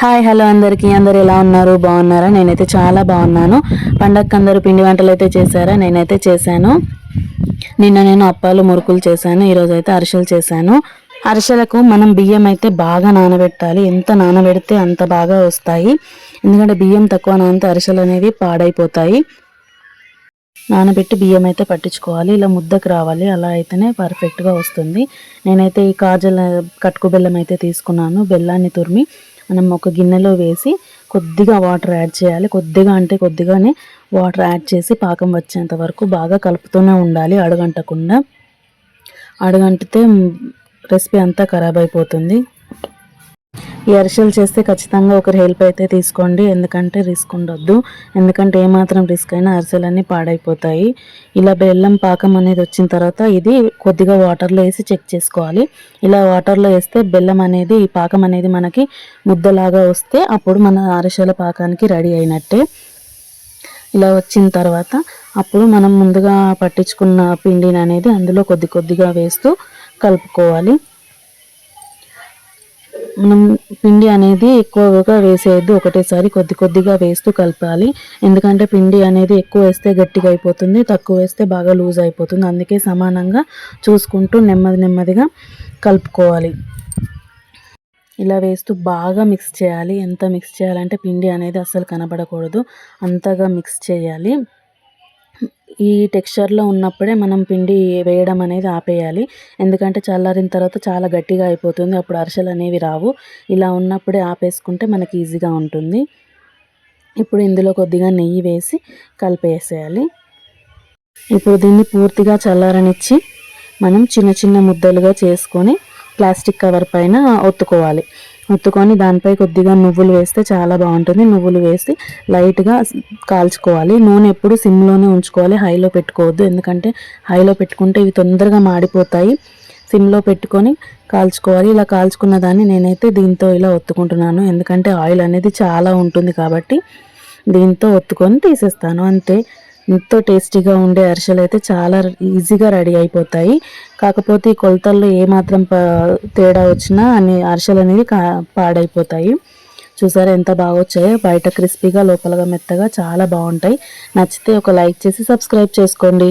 Hi hello అందరికీ. అందరు ఎలా ఉన్నారు? బాగున్నారా? నేనైతే చాలా బాగున్నాను. పండగకి అందరూ పిండి వంటలు అయితే చేశారా? నేనైతే చేశాను. నిన్న నేను అప్పాలు మురుకులు చేశాను. ఈరోజు అయితే అరిసెలు చేశాను. అరిసెలకు మనం బియ్యం అయితే బాగా నానబెట్టాలి. ఎంత నానబెడితే అంత బాగా వస్తాయి. ఎందుకంటే బియ్యం తక్కువ నానితే అరిసెలు అనేవి పాడైపోతాయి. నానబెట్టి బియ్యం అయితే పట్టించుకోవాలి. ఇలా ముద్దకు రావాలి. అలా అయితేనే పర్ఫెక్ట్గా వస్తుంది. నేనైతే ఈ కాజల కట్టుకు బెల్లం అయితే తీసుకున్నాను. బెల్లాన్ని తురిమి మనం ఒక గిన్నెలో వేసి కొద్దిగా వాటర్ యాడ్ చేయాలి. కొద్దిగా అంటే కొద్దిగానే వాటర్ యాడ్ చేసి పాకం వచ్చేంత వరకు బాగా కలుపుతూనే ఉండాలి. అడుగంటకుండా. అడుగంటితే రెసిపీ అంతా ఖరాబ్ అయిపోతుంది. ఈ అరిసెలు చేస్తే ఖచ్చితంగా ఒకరి హెల్ప్ అయితే తీసుకోండి. ఎందుకంటే రిస్క్ ఉండొద్దు. ఎందుకంటే ఏమాత్రం రిస్క్ అయినా అరిసెలన్నీ పాడైపోతాయి. ఇలా బెల్లం పాకం అనేది వచ్చిన తర్వాత ఇది కొద్దిగా వాటర్లో వేసి చెక్ చేసుకోవాలి. ఇలా వాటర్లో వేస్తే బెల్లం అనేది ఈ పాకం అనేది మనకి ముద్దలాగా వస్తే అప్పుడు మన అరిసెల పాకానికి రెడీ అయినట్టే. ఇలా వచ్చిన తర్వాత అప్పుడు మనం ముందుగా పట్టించుకున్న పిండిని అనేది అందులో కొద్ది కొద్దిగా వేస్తూ కలుపుకోవాలి. మనం పిండి అనేది ఎక్కువగా వేసేయద్దు. ఒకటేసారి కొద్ది కొద్దిగా వేస్తూ కలపాలి. ఎందుకంటే పిండి అనేది ఎక్కువ వేస్తే గట్టిగా అయిపోతుంది తక్కువ వేస్తే బాగా లూజ్ అయిపోతుంది. అందుకే సమానంగా చూసుకుంటూ నెమ్మది నెమ్మదిగా కలుపుకోవాలి. ఇలా వేస్తూ బాగా మిక్స్ చేయాలి. ఎంత మిక్స్ చేయాలంటే పిండి అనేది అస్సలు కనబడకూడదు. అంతగా మిక్స్ చేయాలి. ఈ టెక్స్చర్లో ఉన్నప్పుడే మనం పిండి వేయడం అనేది ఆపేయాలి. ఎందుకంటే చల్లారిన తర్వాత చాలా గట్టిగా అయిపోతుంది. అప్పుడు అరిసెలు అనేవి రావు. ఇలా ఉన్నప్పుడే ఆపేసుకుంటే మనకి ఈజీగా ఉంటుంది. ఇప్పుడు ఇందులో కొద్దిగా నెయ్యి వేసి కలిపేసేయాలి. ఇప్పుడు దీన్ని పూర్తిగా చల్లారనిచ్చి మనం చిన్న చిన్న ముద్దలుగా చేసుకొని ప్లాస్టిక్ కవర్ పైన ఒత్తుకోవాలి. ఒత్తుకొని దానిపై కొద్దిగా నువ్వులు వేస్తే చాలా బాగుంటుంది. నువ్వులు వేసి లైట్గా కాల్చుకోవాలి. నూనె ఎప్పుడు సిమ్లోనే ఉంచుకోవాలి. హైలో పెట్టుకోవద్దు. ఎందుకంటే హైలో పెట్టుకుంటే ఇవి తొందరగా మాడిపోతాయి. సిమ్లో పెట్టుకొని కాల్చుకోవాలి. ఇలా కాల్చుకున్న దాన్ని నేనైతే దీంతో ఇలా ఒత్తుకుంటున్నాను. ఎందుకంటే ఆయిల్ అనేది చాలా ఉంటుంది కాబట్టి దీంతో ఒత్తుకొని తీసేస్తాను. అంతే. ఎంతో టేస్టీగా ఉండే అరిసెలు అయితే చాలా ఈజీగా రెడీ అయిపోతాయి. కాకపోతే ఈ కొలతల్లో ఏమాత్రం తేడా వచ్చినా అన్ని అరిసెలు అనేవి పాడైపోతాయి. చూసారా ఎంత బాగా వచ్చాయో? బయట క్రిస్పీగా లోపలగా మెత్తగా చాలా బాగుంటాయి. నచ్చితే ఒక లైక్ చేసి సబ్స్క్రైబ్ చేసుకోండి.